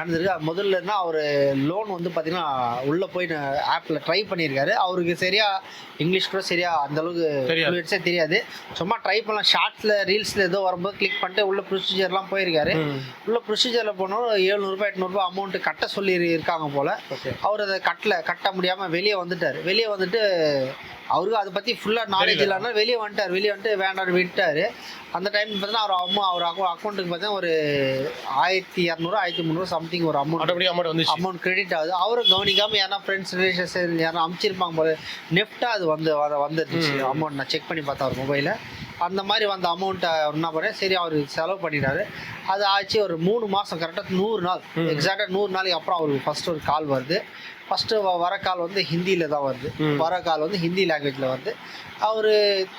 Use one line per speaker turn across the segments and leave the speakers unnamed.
நடந்திருக்கு. முதல்ல இருந்தா அவர் லோன் வந்து பார்த்தீங்கன்னா உள்ளே போய் ஆப்பில் ட்ரை பண்ணியிருக்காரு. அவருக்கு சரியா இங்கிலீஷ் கூட சரியா அந்த அளவுக்கு
தெரியாது.
சும்மா ட்ரை பண்ணலாம். ஷார்ட்ஸில் ரீல்ஸில் ஏதோ வரும்போது கிளிக் பண்ணிட்டு உள்ள ப்ரொசீஜர்லாம் போயிருக்காரு. உள்ள ப்ரொசீஜரில் போனோம். எழுநூறுபா எட்நூறுபா அமௌண்ட் கட்ட சொல்லி இருக்காங்க போல் அவர் அதை கட்டல. கட்ட முடியாமல் வெளியே வந்துட்டார். வெளியே வந்துட்டு அவருக்கு அதை பற்றி ஃபுல்லாக நாலேஜ். இல்லைன்னா வெளியே வந்துட்டார். வெளியே வந்துட்டு வேண்டாம்னு விட்டார். அந்த டைம் பார்த்தீங்கன்னா அவர் அம்மா அவர் அக்கௌ அக்கௌண்ட்டுக்கு பார்த்தீங்கன்னா ஒரு ஆயிரத்தி இரநூறு ஆயிரத்தி முந்நூறு சம்திங் ஒரு அமௌண்ட்
ஆட்டோமேட்டிக் அமௌண்ட் வந்துச்சு.
அமௌண்ட் கிரெடிட் ஆகுது. அவரும் கவனிக்காமல் யாரா ஃப்ரெண்ட்ஸ் ரிலேஷன்ஸ் யாரும் அமுச்சிருப்பாங்க போல. நெஃப்டாக அது வந்து
ம்.
அமௌண்ட் நான் செக் பண்ணி பார்த்தேன் அவர் மொபைலில் அந்த மாதிரி வந்த அமௌண்ட்டை என்ன பண்ணேன் சரி அவர் செலவு பண்ணிட்டாரு. அது ஆச்சு ஒரு மூணு மாதம் கரெக்டாக நூறு நாள். எக்ஸாக்டாக நூறு நாளைக்கு அப்புறம் அவருக்கு ஃபர்ஸ்ட் ஒரு கால் வருது. ஃபஸ்ட்டு வர கால் வந்து ஹிந்தியில் தான் வருது. வர கால் வந்து ஹிந்தி லாங்குவேஜில் வருது. அவர்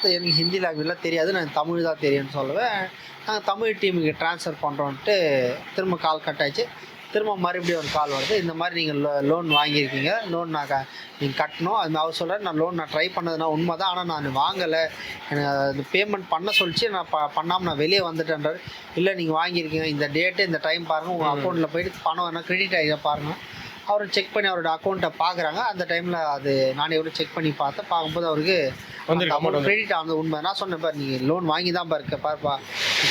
எனக்கு ஹிந்தி லாங்குவேஜ்லாம் தெரியாது நான் தமிழ் தான் தெரியும்னு சொல்லுவேன். நாங்கள் தமிழ் டீமுக்கு ட்ரான்ஸ்ஃபர் பண்ணுறோன்ட்டு திரும்ப கால் கட் ஆயிடுச்சு. திரும்ப மறுபடியும் ஒரு கால் வருது. இந்த மாதிரி நீங்கள் லோன் வாங்கியிருக்கீங்க. லோன் நான் க- நீங்கள் கட்டணும். அது அவர் சொல்கிறார் நான் லோன் நான் ட்ரை பண்ணதுனா உண்மை தான் ஆனால் நான் வாங்கலை. எனக்கு அது பேமெண்ட் பண்ண சொல்லிச்சு. நான் ப பண்ணாமல் நான் வெளியே வந்துட்டேன்றார். இல்லை நீங்கள் வாங்கியிருக்கீங்க. இந்த டேட்டு இந்த டைம் பாருங்கள் உங்கள் அக்கௌண்ட்டில் போயிட்டு பணம் வேணால் கிரெடிட் ஆகிட பாருங்கள் அவர் செக் பண்ணி அவரோட அக்கௌண்ட்டை பார்க்குறாங்க அந்த டைமில் அது நானே கூட செக் பண்ணி பார்த்தேன். பார்க்கும்போது அவருக்கு
அமௌண்ட்
கிரெடிட் ஆனது உண்மை. நான் சொன்னேன் பாரு நீங்கள் லோன் வாங்கி தான் பாருக்க பாருப்பா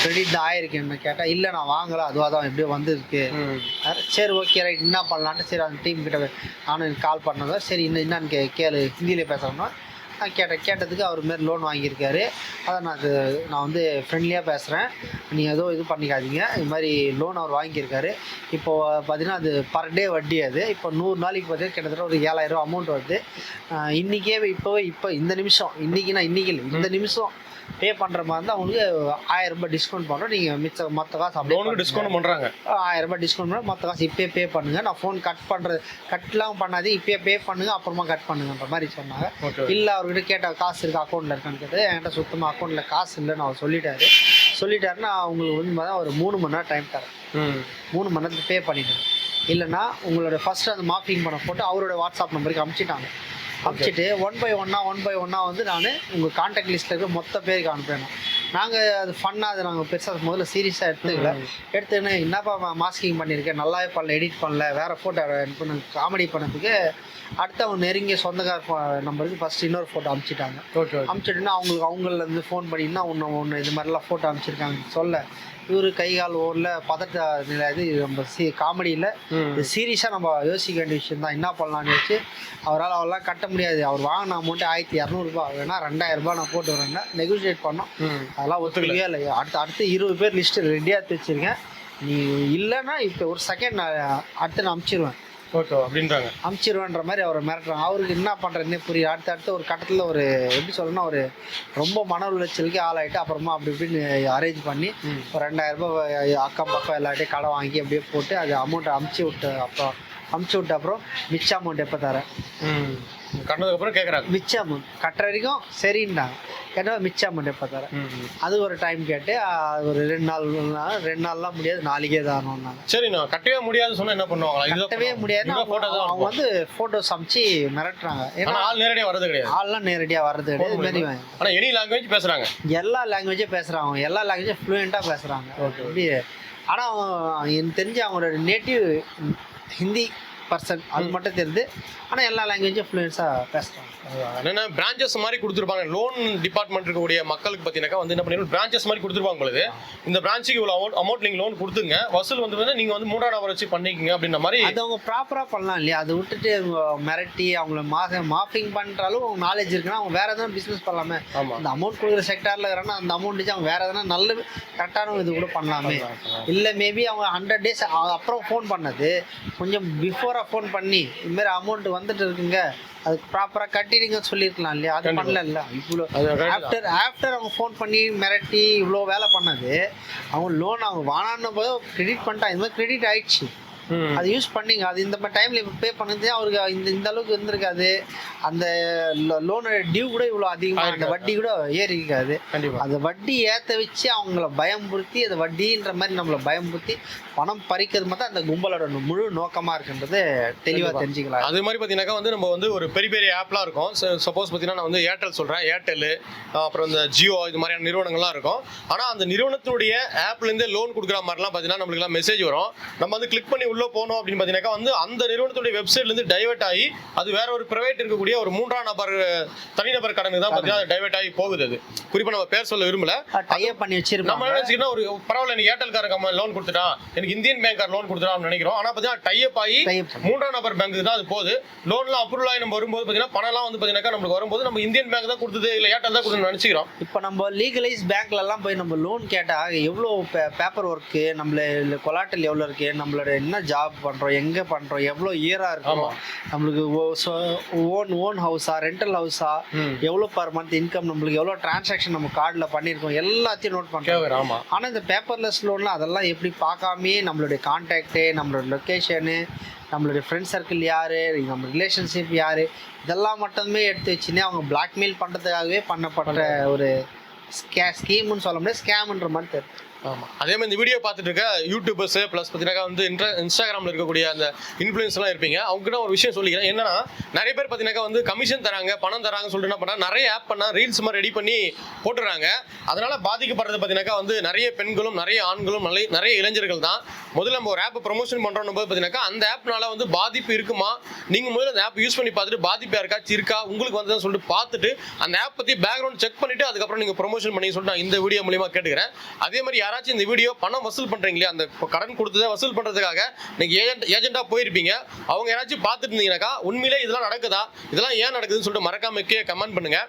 கிரெடிட் தான் ஆயிருக்குன்னு கேட்டால் இல்லை நான் வாங்கலை. அதுவாக தான் எப்படியோ வந்திருக்கு. சரி ஓகே ரைட் என்ன பண்ணலான்ட்டு சரி அந்த டீம் கிட்ட நானும் கால் பண்ணதான் சரி இன்னும் என்னன்னு கே கேளு. ஹிந்தியில் பேசுகிறோம்னா நான் கேட்டேன். கேட்டதுக்கு அவர் மாரி லோன் வாங்கியிருக்காரு. அதை நான் அது நான் வந்து ஃப்ரெண்ட்லியாக பேசுகிறேன் நீங்கள் எதுவும் இது பண்ணிக்காதீங்க. இது மாதிரி லோன் அவர் வாங்கியிருக்காரு. இப்போது பார்த்தீங்கன்னா அது பர் டே வட்டி அது. இப்போ நூறு நாளைக்கு பார்த்தீங்கன்னா கிட்டத்தட்ட ஒரு ஏழாயிரம் அமௌண்ட் வருது. இன்றைக்கே இப்போவே இப்போ இந்த நிமிஷம். இன்னைக்குன்னா இன்னைக்கு இல்லை. இந்த நிமிஷம் பே பண்ணுற மாதிரி இருந்தால் அவங்களுக்கு ஆயிரம் ரூபாய் டிஸ்கவுண்ட் பண்ணுறோம் நீங்கள் மிச்ச மொத்த காசு அப்படியே.
டிஸ்கவுண்ட் பண்றாங்க.
ஆயிரம் ரூபாய் டிஸ்கவுண்ட் பண்ண மொத்த காசு இப்பயே பே பண்ணுங்க. நான் ஃபோன் கட் பண்ணுறது கட்லாம் பண்ணாதே இப்பயே பே பண்ணுங்க. அப்புறமா கட் பண்ணுங்கன்ற மாதிரி சொன்னாங்க. இல்லை அவர்கிட்ட கேட்ட காசு இருக்கு? அக்கௌண்ட்டில் இருக்கான்னு கேட்டு என்கிட்ட சுத்தமாக அக்கௌண்ட்டில் காசு இல்லைன்னு அவர் சொல்லிட்டாரு. சொல்லிட்டாருன்னா அவங்களுக்கு வந்து பார்த்தா ஒரு மூணு மணி நேரம் டைம் தரேன். மூணு மணி நேரத்துக்கு பே பண்ணிட்டேன் இல்லைன்னா உங்களோட ஃபர்ஸ்ட் அந்த மார்க்கிங் பண்ண போட்டு அவரோட வாட்ஸ்அப் நம்பருக்கு அனுப்பிச்சிட்டாங்க அனுப்பிச்சிட்டு ஒன் பை ஒன்னா ஒன் பை ஒன்னா வந்து நான் உங்கள் கான்டாக்ட் லிஸ்ட்டில் இருக்க மொத்த பேருக்கு அனுப்புறேன் நாங்கள் அது ஃபன்னாக அது நாங்கள் பெருசாக முதல்ல சீரியஸாக எடுத்துக்கல. எடுத்துன்னு என்னப்பா மாஸ்கிங் பண்ணியிருக்கேன் நல்லாவே பண்ணல எடிட் பண்ணல வேறு ஃபோட்டோ பண்ண காமெடி பண்ணதுக்கு அடுத்து அவங்க நெருங்கிய சொந்தக்கார நம்பருக்கு ஃபஸ்ட் இன்னொரு ஃபோட்டோ அனுப்பிச்சிட்டாங்க அனுப்பிச்சிட்டுன்னா அவங்களுக்கு அவங்கலேருந்து ஃபோன் பண்ணிங்கன்னா ஒன்று ஒன்று இது மாதிரிலாம் ஃபோட்டோ அனுப்பிச்சிருக்காங்க சொல்ல இவர் கை கால் ஓரில் பதட்ட நிலை இது நம்ம சி காமெடியில் இது சீரியஸாக நம்ம யோசிக்க வேண்டிய விஷயம் தான் என்ன பண்ணலாம்னு வச்சு அவரால் அவெல்லாம் கட்ட முடியாது. அவர் வாங்கின அமௌண்ட்டு ஆயிரத்தி இரநூறுபா வேணா ரெண்டாயிரம் ரூபாய் நான் போட்டு வரேன்னா நெகோஷியேட் பண்ணோம். அதெல்லாம் ஒத்துக்கவே இல்லை அடுத்து அடுத்து இருபது பேர் லிஸ்ட்டு ரெடியாக எடுத்து வச்சிருக்கேன் நீ இல்லைன்னா இப்போ ஒரு செகண்ட் நான் அடுத்து நான் அமுச்சிடுவேன்
ஓகே அப்படின்றாங்க.
அமுச்சிடுவேன்ற மாதிரி அவரை மிரட்டுறாங்க. அவருக்கு என்ன பண்ணுறதுனே புரியல அடுத்து அடுத்து ஒரு கட்டத்தில் ஒரு எப்படி சொல்லணும்னா ஒரு ரொம்ப மன உளைச்சலுக்கு ஆளாயிட்டு அப்புறமா அப்படி இப்படின்னு அரேஞ்ச் பண்ணி ஒரு ரெண்டாயிரம் ரூபாய் அக்கம் பக்கம் எல்லாட்டையும் கடை வாங்கி அப்படியே போட்டு அது அமௌண்ட்டை அமுச்சு விட்டு அப்புறம் அமுச்சு விட்ட அப்புறம் மிச்ச அமௌண்ட் எப்போ தரேன்?
ம். கண்டதுக்கப்புறம் கேட்குறாங்க
மிச்ச அமௌண்ட் கட்டுற வரைக்கும் சரின்னாங்க கேட்டால் மிச்ச அமௌண்ட் எப்போ தரேன்? அது ஒரு டைம் கேட்டு ஒரு ரெண்டு நாள் ரெண்டு நாள்லாம் முடியாது நாளைக்கே தானோன்னாங்க
சரி நான் கட்டவே முடியாது சொன்னா என்ன
கட்டவே
பண்ணுவாங்க. photo தான்
அவங்க. வந்து ஃபோட்டோஸ் அமுச்சு மிரட்டுறாங்க. ஏன்னா
ஆள் நேரடியாக வர்றது கிடையாது.
ஆள்லாம் நேரடியாக வர்றது கிடையாது. இது மாதிரி
ஆனா எனி லாங்குவேஜ் பேசுறாங்க.
எல்லா லாங்குவேஜும் பேசுகிறாங்க எல்லா லாங்குவேஜும் ஃப்ளூயண்ட்டாக பேசுகிறாங்க
Okay.
அப்படி ஆனால் எனக்கு தெரிஞ்சு அவங்களோட நேட்டிவ் ஹிந்தி பர்சன் அது மட்டும் தெரியுது ஆனால் எல்லா லாங்குவேஜும் ஃப்ளூயன்ஸாக பேசுகிறாங்க
என்னன்னா பிரான்ச்சஸ் மாதிரி கொடுத்துருப்பாங்க. லோன் டிபார்ட்மெண்ட் இருக்கக்கூடிய மக்களுக்கு பார்த்தீங்கன்னாக்கா வந்து என்ன பண்ணிருப்பாங்க பிரான்ச்சஸ் மாதிரி கொடுத்துருப்பாங்க பொழுது இந்த பிரான்ச்சுக்கு இவ்வளோ அமௌண்ட் அமௌண்ட் நீங்கள் லோன் கொடுத்துங்க வசூல் வந்து நீங்கள் வந்து மூன்றாம் நபர் வச்சு பண்ணிக்கங்க அப்படின்ற மாதிரி
அது அவங்க ப்ராப்பராக பண்ணலாம் இல்லையா? அதை விட்டுட்டு அவங்க மிரட்டி அவங்கள மா மாஃபிங் பண்ணுறாலும் அவங்க நாலேஜ் இருக்குன்னா அவங்க வேற எதனா பிஸ்னஸ் பண்ணலாமே. அந்த அமௌண்ட் கொடுக்குற செக்டாரில் இருக்கிறாங்க அந்த அமௌண்ட் வச்சு அவங்க வேற எதனா நல்ல கரெக்டான இது கூட பண்ணலாமே. இல்லை மேபி அவங்க ஹண்ட்ரட் டேஸ் அப்புறம் ஃபோன் பண்ணது. கொஞ்சம் பிஃபோராக ஃபோன் பண்ணி இதுமாரி அமௌண்ட் வந்துட்டு இருக்குங்க அதுக்கு ப்ராப்பராக கட்டிடுங்கன்னு சொல்லியிருக்கலாம் இல்லையா அது. பண்ணல இவ்வளோ
அது.
ஆஃப்டர் ஆஃப்டர் அவங்க ஃபோன் பண்ணி மிரட்டி இவ்வளோ வேலை பண்ணது அவங்க லோன் அவங்க வானான்னு போது கிரெடிட் பண்ணிட்டாங்க இந்த மாதிரி கிரெடிட் ஆயிடுச்சு. அது யூஸ் பண்ணீங்க. அது இந்த மாதிரி டைமில் இப்போ பே பண்ணது அவருக்கு இந்த இந்த அளவுக்கு இருந்திருக்காது அந்த லோனோட டியூ கூட இவ்வளோ அதிகமாக அந்த. வட்டி கூட ஏறி இருக்காது
கண்டிப்பா.
அந்த வட்டி ஏற்ற வச்சு அவங்கள பயம்புறுத்தி அந்த வட்டின்ற மாதிரி நம்மளை பயம்புறுத்தி பணம் பறிக்கிறது மட்டும் அந்த கும்பலோட முழு நோக்கமாக இருக்குன்றது தெளிவாக. தெரிஞ்சுக்கலாம்.
அது மாதிரி பார்த்தீங்கன்னாக்கா வந்து நம்ம வந்து ஒரு பெரிய பெரிய ஆப்லாம் இருக்கும். சப்போஸ் பார்த்தீங்கன்னா நான் வந்து ஏர்டெல் சொல்கிறேன் ஏர்டெல் அப்புறம் இந்த ஜியோ இது மாதிரியான நிறுவனங்கள்லாம் இருக்கும். ஆனால் அந்த நிறுவனத்தினுடைய ஆப்லேருந்தே லோன் கொடுக்குற மாதிரிலாம் பார்த்தீங்கன்னா நம்மளுக்குலாம் மெசேஜ் வரும். நம்ம வந்து கிளிக் பண்ணி உள்ள உள்ள போனோம் அப்படின்னு பார்த்தீங்கன்னாக்கா வந்து அந்த நிறுவனத்துடைய வெப்சைட்ல இருந்து டைவர்ட் ஆகி அது வேற ஒரு பிரைவேட் இருக்கக்கூடிய ஒரு மூன்றாம் நபர் தனிநபர் கடனுக்கு தான் பார்த்தீங்கன்னா டைவர்ட் ஆகி போகுது அது. குறிப்பா நம்ம பேர் சொல்ல விரும்பல.
பண்ணி
நம்ம
வச்சிருப்பாங்க
என்ன நினைச்சுக்கிட்டோம் ஒரு பரவாயில்ல எனக்கு ஏர்டெல்கார கம்பெனி லோன் கொடுத்துட்டான் எனக்கு இந்தியன் பேங்கார் லோன் கொடுத்துட்டான் நினைக்கிறோம். ஆனா பார்த்தீங்கன்னா டைப் ஆகி. மூன்றாம் நபர் பேங்க்கு தான் அது போகுது. லோன்லாம் அப்ரூவல் ஆகி நம்ம வரும்போது பார்த்தீங்கன்னா பணம்லாம் வந்து பார்த்தீங்கன்னா நம்மளுக்கு வரும்போது நம்ம இந்தியன் பேங்க் தான் கொடுத்தது இல்லை ஏர்டெல் தான் கொடுத்து நினைச்சுக்கிறோம்.
இப்போ நம்ம லீகலைஸ் பேங்க்லலாம் போய் நம்ம லோன் கேட்டால் எவ்வளோ பேப்பர் ஒர்க்கு நம்மள கொலாட்டல் எவ்வளோ இருக்குது நம்மளோட என்ன ஜாப் பண்ணுறோம் எங்கே பண்ணுறோம் எவ்வளோ இயராக இருக்கும். நம்மளுக்கு ஓன் ஓன் ஹவுஸா ரெண்டல் ஹவுஸா. எவ்வளோ பர் மந்த் இன்கம் நம்மளுக்கு எவ்வளோ டிரான்சாக்ஷன் நம்ம கார்டில் பண்ணியிருக்கோம் எல்லாத்தையும் நோட் பண்ணுறோம் ஆனால் இந்த பேப்பர்லெஸ் லோனில் அதெல்லாம் எப்படி பார்க்காமே நம்மளுடைய கான்டாக்டு நம்மளோட லொக்கேஷனு நம்மளுடைய ஃப்ரெண்ட் சர்க்கிள் யார் நம்ம ரிலேஷன்ஷிப் யார் இதெல்லாம் மட்டுமே எடுத்து வச்சுன்னே அவங்க பிளாக்மெயில் பண்ணுறதுக்காகவே பண்ணப்பட்ட ஒரு ஸ்கே ஸ்கீம்னு சொல்ல முடியாது ஸ்கேம்ன்ற மாதிரி தெரியும்
ஆமாம் அதே மாதிரி இந்த வீடியோ பார்த்துட்டு இருக்க யூடியூபர்ஸ் ப்ளஸ் பார்த்தீங்கன்னா வந்து இன்ட்ர இன்ஸ்டாகிராமில் இருக்கக்கூடிய அந்த இன்ஃப்ளூயன்ஸ்லாம் இருப்பீங்க. அவங்ககிட்ட ஒரு விஷயம் சொல்லிக்கிறேன். என்னன்னா நிறைய பேர் பார்த்தீங்கன்னா வந்து கமிஷன் தராங்க பணம் தராங்கன்னு சொல்லிட்டு என்ன பண்ணால் நிறைய ஆப் பண்ணால் ரீல்ஸ் மாதிரி ரெடி பண்ணி போட்டுறாங்க. அதனால் பாதிக்கப்படுறது பார்த்தீங்கன்னா வந்து நிறைய பெண்களும் நிறைய ஆண்களும் நிறைய நிறைய இளைஞர்கள் தான். முதல்ல நம்ம ஒரு ஆப் ப்ரொமோஷன் பண்ணுறோம் போது பார்த்தீங்கன்னா அந்த ஆப்னால வந்து பாதிப்பு இருக்குமா? நீங்கள் முதல்ல அந்த ஆப் யூஸ் பண்ணி பார்த்துட்டு பாதிப்பு யாருக்காச்சும் இருக்கா? உங்களுக்கு வந்து சொல்லிட்டு பார்த்துட்டு அந்த ஆப் பற்றி பேக்ரவுண்ட் செக் பண்ணிவிட்டு அதுக்கப்புறம் நீங்கள் ப்ரொமோஷன் பண்ணி சொல்லிட்டு நான் இந்த வீடியோ மூலியமாக கேட்டுக்கிறேன். அதே மாதிரி யாராச்சும் இந்த வீடியோ பணம் வசூல் பண்றீங்களே அந்த கடன் கொடுத்ததை வசூல் பண்றதுக்காக நீங்க ஏஜென்ட் ஏஜென்ட்டாக போயிருப்பீங்க. அவங்க யாராச்சும் பார்த்துட்டு இருந்தீங்கன்னாக்கா உண்மையிலே இதெல்லாம் நடக்குதா? இதெல்லாம் ஏன் நடக்குதுன்னு சொல்லிட்டு மறக்காம கே கமெண்ட் பண்ணுங்க.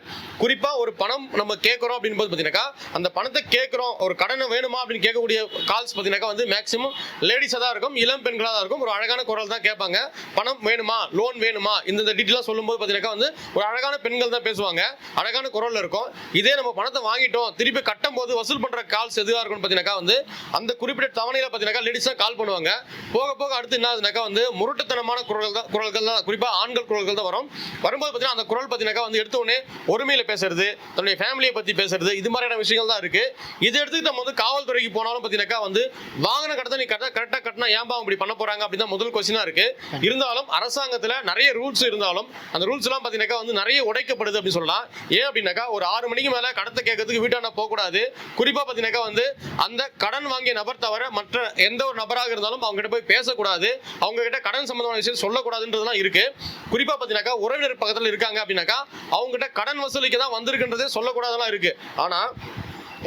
குறிப்பா ஒரு பணம் நம்ம கேட்குறோம் அப்படின்னு போது பார்த்தீங்கன்னாக்கா அந்த பணத்தை கேட்குறோம் ஒரு கடனை வேணுமா அப்படின்னு கேட்கக்கூடிய கால்ஸ் பார்த்தீங்கன்னாக்கா வந்து மேக்ஸிமம் லேடிஸாக தான் இருக்கும் இளம் பெண்களாக தான் இருக்கும். ஒரு அழகான குரல் தான் கேட்பாங்க. பணம் வேணுமா? லோன் வேணுமா? இந்த டீட்டெயிலாக சொல்லும்போது பார்த்தீங்கன்னாக்கா வந்து ஒரு அழகான பெண்கள் தான் பேசுவாங்க. அழகான குரலில் இருக்கும். இதே நம்ம பணத்தை வாங்கிட்டோம் திருப்பி கட்டும் போது வசூல் பண்ணுற கால்ஸ் எதுவாக இருக்கும்னு பார்த்தீங்கன்னாக்கா வந்து அந்த குறிப்பிட்ட தவணையில் பார்த்தீங்கன்னாக்கா லேடிஸ் தான் கால் பண்ணுவாங்க. போக போக அடுத்து என்ன ஆகுதுனாக்கா வந்து முரட்டுத்தனமான குரல்கள் தான் குரல்கள் தான் குறிப்பாக ஆண்கள் குரல்கள் தான் வரும். வரும்போது பார்த்தீங்கன்னா அந்த குரல் பார்த்தீங்கன்னாக்கா வந்து எடுத்த உடனே ஒருமையில பேசுறது தன்னுடைய ஃபேமிலியை பற்றி பேசுறது இது மாதிரியான விஷயங்கள் தான் இருக்கு. இதை எடுத்து நம்ம வந்து காவல்துறைக்கு போனாலும் பார்த்தீங்கன்னாக்கா வந்து வாகன கடத்த நீ கரெக்டாக கரெக்டாக கட்டினா ஏன்பா இப்படி பண்ண போறாங்க அப்படின்னு தான் முதல் கொஸ்டினாக இருக்கு. இருந்தாலும் அரசாங்கத்தில் நிறைய ரூல்ஸ் இருந்தாலும் அந்த ரூல்ஸ் எல்லாம் பார்த்தீங்கன்னாக்கா வந்து நிறைய உடைக்கப்படுது அப்படின்னு சொல்லலாம். ஏன் அப்படின்னாக்கா ஒரு ஆறு மணிக்கு மேலே கடத்தை கேட்கறதுக்கு வீட்டாண்ட போகக்கூடாது. குறிப்பா பார்த்தீங்கன்னாக்கா வந்து அந்த கடன் வாங்கிய நபர் தவிர மற்ற எந்த ஒரு நபராக இருந்தாலும் அவங்க கிட்ட போய் பேசக்கூடாது. அவங்க கிட்ட கடன் சம்பந்தமான விஷயம் சொல்லக்கூடாதுன்றதுலாம் இருக்கு. குறிப்பா பார்த்தீங்கன்னாக்கா உறவினர் பக்கத்தில் இருக்காங்க அப்படின்னாக்கா அவங்க கிட்ட கடன் வசூலிக்க தான் வந்திருக்குன்றதே சொல்லக்கூடாதெல்லாம் இருக்கு. ஆனா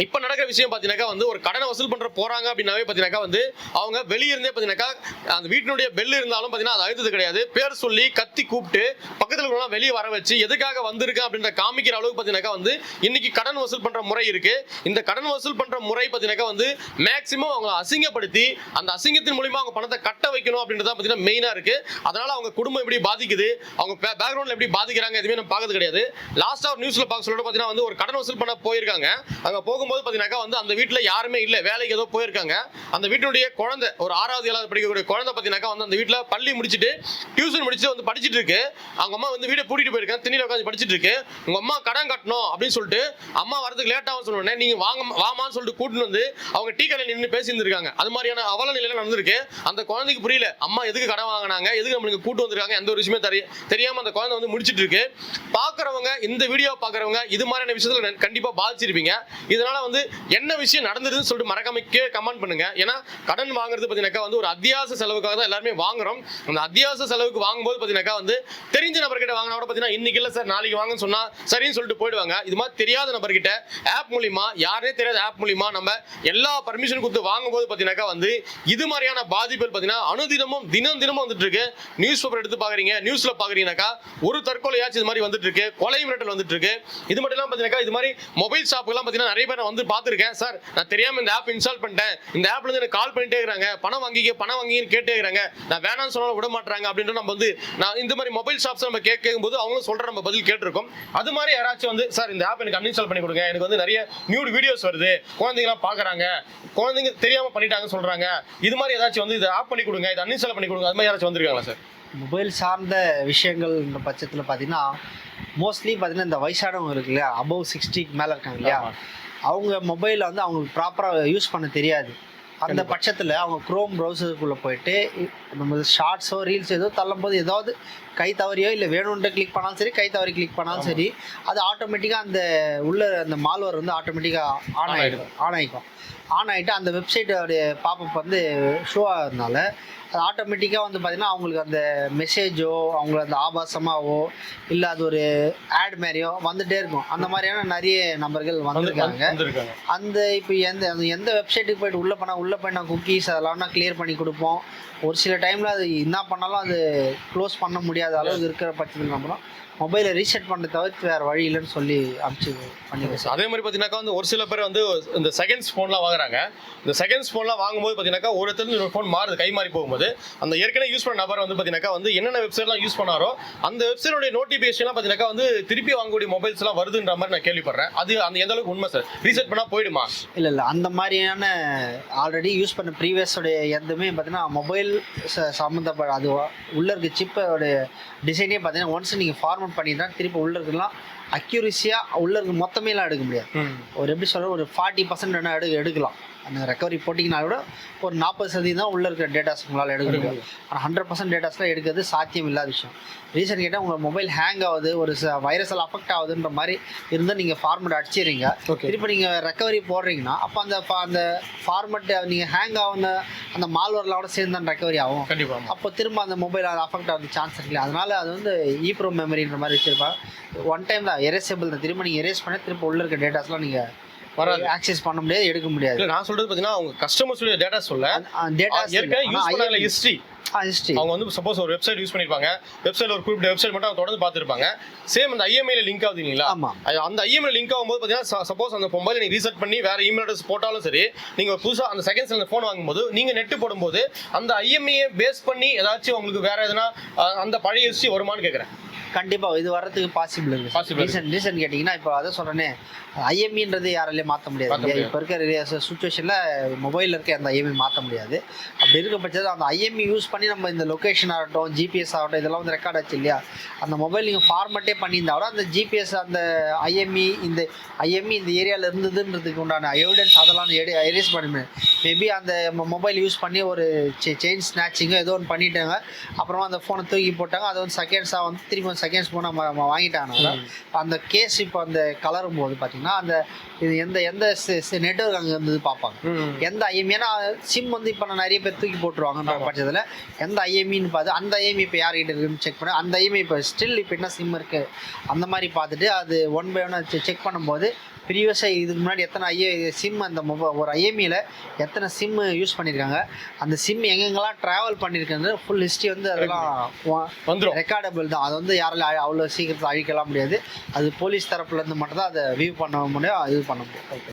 இப்போ நடக்கிற விஷயம் பாத்தீங்கன்னா வந்து ஒரு கடனை வசூல் பண்ற போறாங்க அப்படின்னாவே பார்த்தீங்கன்னாக்கா வந்து அவங்க வெளியிருந்தே இருந்தே அந்த வீட்டினுடைய பெல் இருந்தாலும் பார்த்தீங்கன்னா அது அழுத்தது கிடையாது. பேர் சொல்லி கத்தி கூப்பிட்டு பக்கத்தில் இருக்கிறவங்க வெளியே வர வச்சு எதுக்காக வந்திருக்கேன் அப்படின்ற காமிக்கிற அளவுக்கு பார்த்தீங்கன்னாக்கா வந்து இன்னைக்கு கடன் வசூல் பண்ற முறை இருக்கு. இந்த கடன் வசூல் பண்ற முறை பார்த்தீங்கன்னாக்கா வந்து மேக்சிமம் அவங்க அசிங்கப்படுத்தி அந்த அசிங்கத்தின் மூலியமா அவங்க பணத்தை கட்ட வைக்கணும் அப்படின்றது பாத்தீங்கன்னா பார்த்தீங்கன்னா மெயினா இருக்கு. அதனால அவங்க குடும்பம் எப்படி பாதிக்குது அவங்க பேக்ரவுண்ட்ல எப்படி பாதிக்கிறாங்க எதுவுமே நம்ம பார்க்கறது கிடையாது. லாஸ்ட் ஒரு நியூஸ்ல பார்க்க சொல்லிட்டு பார்த்தீங்கன்னா வந்து ஒரு கடன் வசூல் பண்ண போயிருக்காங்க. அங்க போகும்போது பார்த்தீங்கன்னாக்கா வந்து அந்த வீட்டில் யாருமே இல்லை. வேலைக்கு ஏதோ போயிருக்காங்க. அந்த வீட்டினுடைய குழந்தை ஒரு ஆறாவது ஏழாவது படிக்கக்கூடிய குழந்தை பார்த்தீங்கன்னாக்கா வந்து அந்த வீட்டில் பள்ளி முடிச்சுட்டு டியூஷன் முடிச்சுட்டு வந்து படிச்சிட்டு இருக்கு. அவங்க அம்மா வந்து வீட்டை பூட்டிட்டு போயிருக்காங்க. திண்ணில உட்காந்து படிச்சுட்டு இருக்கு. உங்க அம்மா கடன் கட்டணும் அப்படின்னு சொல்லிட்டு அம்மா வரதுக்கு லேட் ஆகும் சொன்னோடனே நீங்க வாங்க வாமான்னு சொல்லிட்டு கூட்டின்னு வந்து அவங்க டீ கடையில் நின்று பேசியிருந்திருக்காங்க. அது மாதிரியான அவல நிலையில நடந்திருக்கு. அந்த குழந்தைக்கு புரியல. அம்மா எதுக்கு கடன் வாங்கினாங்க? எதுக்கு நம்மளுக்கு கூட்டு வந்திருக்காங்க? எந்த ஒரு விஷயமே தெரிய தெரியாம அந்த குழந்தை வந்து முடிச்சிட்டு இருக்கு. பாக்குறவங்க இந்த வீடியோ பாக்குறவங்க இது மாதிரியான விஷயத்துல கண்டிப்பாக கண்டிப்பா பாதிச்சிருப்பீங்க. இதனால வந்து என்ன விஷயம் நடந்ததுன்னு சொல்லிட்டு மறக்காம கமெண்ட் பண்ணுங்க. ஏன்னா கடன் வாங்குறது பார்த்தீங்கன்னாக்கா வந்து ஒரு அத்தியாவசிய செலவுக்காக தான் எல்லாருமே வாங்குறோம். அந்த அத்தியாவசிய செலவுக்கு வாங்கும்போது பார்த்தீங்கன்னாக்கா வந்து தெரிஞ்ச நபர்கிட்ட வாங்கினா கூட பார்த்தீங்கன்னா இன்னைக்கு இல்லை சார் நாளைக்கு வாங்கன்னு சொன்னா சரின்னு சொல்லிட்டு போயிடுவாங்க. இது மாதிரி தெரியாத நபர்கிட்ட ஆப் மூலியமா யாரே தெரியாத ஆப் மூலியமா நம்ம எல்லா பர்மிஷன் கொடுத்து வாங்கும்போது பார்த்தீங்கன்னாக்கா வந்து இது மாதிரியான பாதிப்புகள் பார்த்தீங்கன்னா அனுதினமும் தினம் தினமும் வந்துட்டு இருக்கு. நியூஸ் பேப்பர் எடுத்து பாக்குறீங்க நியூஸ்ல பாக்குறீங்கன்னாக்கா ஒரு தற்கொலையாச்சும் இது மாதிரி வந்துட்டு இருக்கு. கொலை மிரட்டல் வந்துட்டு இருக்கு. இது மட்டும் இல்லாம பார்த்தீங்கன்னா இது மாதிரி மொபைல் ஷாப்புக்கெல்லாம் பார்த்தீங்கன்னா நிறைய பேர் நான் வந்து பார்த்துருக்கேன். சார் நான் தெரியாம இந்த ஆப் இன்ஸ்டால் பண்ணிட்டேன். இந்த ஆப்ல இருந்து எனக்கு கால் பண்ணிட்டே இருக்காங்க பணம் வாங்கிக்க பணம் வாங்கின்னு கேட்டே இருக்காங்க நான் வேணாம்னு சொன்னாலும் விட மாட்டாங்க அப்படின்ட்டு நம்ம வந்து நான் இந்த மாதிரி மொபைல் ஷாப்ஸ் நம்ம கேட்க கேட்கும்போது அவங்களும் சொல்ற நம்ம பதில் கேட்டிருக்கோம். அது மாதிரி யாராச்சும் வந்து சார் இந்த ஆப் எனக்கு அன்இன்ஸ்டால் பண்ணி கொடுங்க. எனக்கு வந்து நிறைய நியூட் வீடியோஸ் வருது. குழந்தைங்களாம் பார்க்கறாங்க. குழந்தைங்க தெரியாம பண்ணிட்டாங்கன்னு சொல்றாங்க. இது மாதிரி ஏதாச்சும் வந்து இதை ஆப் பண்ணி கொடுங்க. இதை அன்இன்ஸ்டால் பண்ணி கொடுங்க. அது மாதிரி யாராச்சும் வந்திருக்காங்களா சார்?
மொபைல் சார்ந்த விஷயங்கள்ன்ற பட்சத்தில் பார்த்தீங்கன்னா மோஸ்ட்லி பார்த்தீங்கன்னா இந்த வயசானவங்க இருக்கு இல்லையா? அபவ் சிக்ஸ்டிக்கு மேலே இருக்காங்க இல்லையா. அவங்க மொபைலை வந்து அவங்களுக்கு ப்ராப்பராக யூஸ் பண்ண தெரியாது. அந்த. பட்சத்தில் அவங்க க்ரோம் ப்ரௌசருக்குள்ளே போயிட்டு நம்ம ஷார்ட்ஸோ ரீல்ஸ் ஏதோ தள்ளும்போது ஏதாவது கை தவறியோ இல்லை வேணும்ன்ற கிளிக் பண்ணாலும் சரி கை தவறி கிளிக் பண்ணாலும் சரி அது ஆட்டோமேட்டிக்காக அந்த உள்ள அந்த மால்வர் வந்து ஆட்டோமேட்டிக்காக ஆன் ஆகிடும் ஆன் ஆகிக்கும் ஆன் ஆகிட்டு அந்த வெப்சைட்டோடைய பாப்பப் வந்து ஷோ ஆகிறதுனால ஆட்டோமேட்டிக்காக வந்து பார்த்தீங்கன்னா அவங்களுக்கு அந்த மெசேஜோ அவங்களுக்கு அந்த ஆபாசமாவோ இல்லை அது ஒரு ஆட் மாதிரியோ வந்துட்டே இருக்கும். அந்த மாதிரியான நிறைய நபர்கள் வந்திருக்காங்க. அந்த இப்போ எந்த அந்த எந்த வெப்சைட்டுக்கு போயிட்டு உள்ளே போனால் உள்ளே போய் நான் குக்கீஸ் அதெல்லாம் நான் கிளியர் பண்ணி கொடுப்போம். ஒரு சில டைமில் அது என்ன பண்ணாலும் அது க்ளோஸ் பண்ண முடியாத அளவுக்கு இருக்கிற பட்சத்துக்கு அப்புறம் மொபைலை ரீசெட் பண்ண தவிர்த்து வேறு வழி இல்லைன்னு சொல்லி அமுச்சு சார்
அதே மாதிரி பார்த்தீங்கன்னாக்கா வந்து ஒரு சில பேர் வந்து இந்த செகண்ட்ஸ் ஃபோன்லாம் வாங்குறாங்க. இந்த செகண்ட்ஸ் ஃபோன்லாம் வாங்கும்போது பார்த்தீங்கன்னாக்கா ஒரு இடத்துல இருந்து ஃபோன் மாறுது கை மாறி போகும்போது. அந்த ஏற்கனவே யூஸ் பண்ண நபர் வந்து பார்த்தீங்கன்னாக்கா வந்து என்னென்ன வெப்சைட்லாம் யூஸ் பண்ணாரோ அந்த வெப்சைட்டோட நோட்டிஃபிகேஷன்லாம் பார்த்தீங்கன்னாக்கா வந்து திருப்பி வாங்கக்கூடிய மொபைல்ஸ்லாம் வருதுன்ற மாதிரி நான் கேள்விப்படுறேன். அது அந்த எந்த அளவுக்கு உண்மை சார் ரீசெட் பண்ணால் போயிடுமா?
இல்லை இல்லை அந்த மாதிரியான ஆல்ரெடி யூஸ் பண்ண ப்ரீவியஸோடைய எதுவுமே பார்த்தீங்கன்னா மொபைல் சம்மந்தப்பட்ட அது உள்ளே இருக்க சிப்போட டிசைனே பார்த்தீங்கன்னா ஒன்ஸ் நீங்கள் டவுன்லோட் பண்ணி தான் திருப்பி உள்ளே இருக்கலாம். அக்யூரிசியாக உள்ளே இருக்க மொத்தமேலாம் எடுக்க முடியாது. ஒரு எப்படி சொல்ற ஒரு ஃபார்ட்டி பர்சன்ட் வேணால் எடு எடுக்கலாம். அந்த ரெக்கவரி போட்டிங்கன்னா கூட ஒரு நாற்பது சதவீதம் தான் உள்ளே இருக்கிற டேட்டாஸ் உங்களால் எடுக்க முடியும். ஆனால் ஹண்ட்ரட் பர்சன்ட் டேட்டாஸ்லாம் எடுக்கிறது சாத்தியம் இல்லாத விஷயம். ரீசன் கேட்டால் உங்கள் மொபைல் ஹேங் ஆகுது ஒரு வைரஸில் அஃபெக்ட் ஆகுதுன்ற மாதிரி இருந்தால் நீங்கள் ஃபார்மெட் அடிச்சிடுறீங்க. திருப்பி நீங்கள் ரெக்கவரி போடுறீங்கன்னா அப்போ அந்த அந்த ஃபார்மெட் நீங்கள் ஹேங் ஆகுன அந்த மால்வரில் சேர்ந்து தான் ரெக்கவரி ஆகும்.
கண்டிப்பா
அப்போ திரும்ப அந்த மொபைல் அது அஃபெக்ட் ஆகுது சான்ஸ் இருக்குல்ல. அதனால அது வந்து ஈப்ரோ மெமரின்ற மாதிரி வச்சிருப்பாங்க. ஒன் டைம் தான். எரேசபிள் தான் திரும்ப நீங்கள் எரேஸ் பண்ண திரும்ப உள்ள இருக்க டேட்டாஸ்லாம் நீங்கள்
வராது.
ஆக்சஸ் பண்ண முடியாது எடுக்க முடியாது.
நான் சொல்றது பார்த்தீங்கன்னா அவங்க கஸ்டமர்ஸுடைய டேட்டா சொல்ல.
டேட்டாஸ்
ஏற்கனவே யூஸ் பண்ணாங்கல்ல ஹிஸ்ட்ரி
ஹிஸ்ட்ரி
அவங்க வந்து சப்போஸ் ஒரு வெப்சைட் யூஸ் பண்ணிருப்பாங்க. வெப்சைட்ல ஒரு குறிப்பிட்ட வெப்சைட் மட்டும் அவங்க தொடர்ந்து பார்த்துருப்பாங்க. சேம் அந்த ஐஎம்ஐல லிங்க் ஆகுது இல்லைங்களா? அது அந்த ஐஎம்ஐ லிங்க் ஆகும்போது பார்த்தீங்கன்னா சப்போஸ் அந்த மொபைல் நீங்கள் ரீசெட் பண்ணி வேற இமெயில் அட்ரஸ் போட்டாலும் சரி நீங்கள் புதுசாக அந்த செகண்ட்ஸ்ல அந்த ஃபோன் வாங்கும்போது நீங்கள் நெட் போடும்போது அந்த ஐஎம்ஐயை பேஸ் பண்ணி ஏதாச்சும் உங்களுக்கு வேற எதனா அந்த பழைய ஹிஸ்ட்ரி வருமானு கேட்குறேன்
கண்டிப்பாக இது வர்றதுக்கு பாசிபிள் இருக்கு
Possible இருக்கு.
ரீசன் ரீசன் கேட்டிங்கன்னா இப்போ அதை சொல்கிறேனே ஐஎம்இன்றது யாராலையும் மாற்ற
முடியாது.
இப்போ இருக்கிற சுச்சுவேஷனில் மொபைலில் இருக்க அந்த ஐஎம்இ மாற்ற முடியாது. அப்படி இருக்க பட்சத்தில் அந்த ஐஎம்இ யூஸ் பண்ணி நம்ம இந்த லொக்கேஷன் ஆகட்டும் ஜிபிஎஸ் ஆகட்டும் இதெல்லாம் வந்து ரெக்கார்ட் ஆச்சு இல்லையா? அந்த மொபைல் நீங்கள் ஃபார்மட்டே பண்ணியிருந்தா கூட அந்த ஜிபிஎஸ் அந்த ஐஎம்இ இந்த ஐஎம்இ இந்த ஏரியாவில் இருந்ததுன்றதுக்கு உண்டான எவிடன்ஸ் அதெல்லாம் எடு எரேஸ் பண்ணுவேன் மேபி அந்த மொபைல் யூஸ் பண்ணி ஒரு செயின் ஸ்நாச்சிங்கோ ஏதோ ஒன்று பண்ணிட்டாங்க. அப்புறமா அந்த ஃபோனை தூக்கி போட்டாங்க. அது வந்து செகண்ட்ஸாக வந்து திரும்பி செகண்ட்ஸ் ஃபோனை வாங்கிட்டாங்க. அந்த கேஸ் இப்போ அந்த கலரும் போது பார்த்தீங்கன்னா அந்த இது எந்த எந்த நெட்ஒர்க் அங்கே இருந்தது பார்ப்பாங்க. எந்த ஐஎம்இ ஏன்னா சிம் வந்து இப்போ நான் நிறைய பேர் தூக்கி போட்டுருவாங்க பட்சத்தில். எந்த ஐஎம்இன்னு பார்த்து அந்த ஐஎம்இ இப்போ யார்கிட்ட இருக்குன்னு செக் பண்ணி. அந்த ஐஎம்இ இப்போ ஸ்டில் இப்போ என்ன சிம் இருக்குது அந்த மாதிரி பார்த்துட்டு அது ஒன் பை ஒன் செக் பண்ணும்போது ப்ரீவியஸாக இதுக்கு முன்னாடி எத்தனை ஐஏ சிம் அந்த மொபைல் ஒரு ஐஎம்இயில் எத்தனை சிம் யூஸ் பண்ணியிருக்காங்க அந்த சிம் எங்கெங்கெல்லாம் ட்ராவல் பண்ணியிருக்காங்க ஃபுல் ஹிஸ்ட்ரி வந்து அதெல்லாம்
வந்துரும்.
ரெக்கார்டபிள் தான். அது வந்து யாரால அழ- அவ்வளோ சீக்கிரத்தில் அழிக்கலாம் முடியாது. அது போலீஸ் தரப்புலேருந்து மட்டும் தான் அதை வியூ பண்ண முடியும் இது பண்ண முடியும்.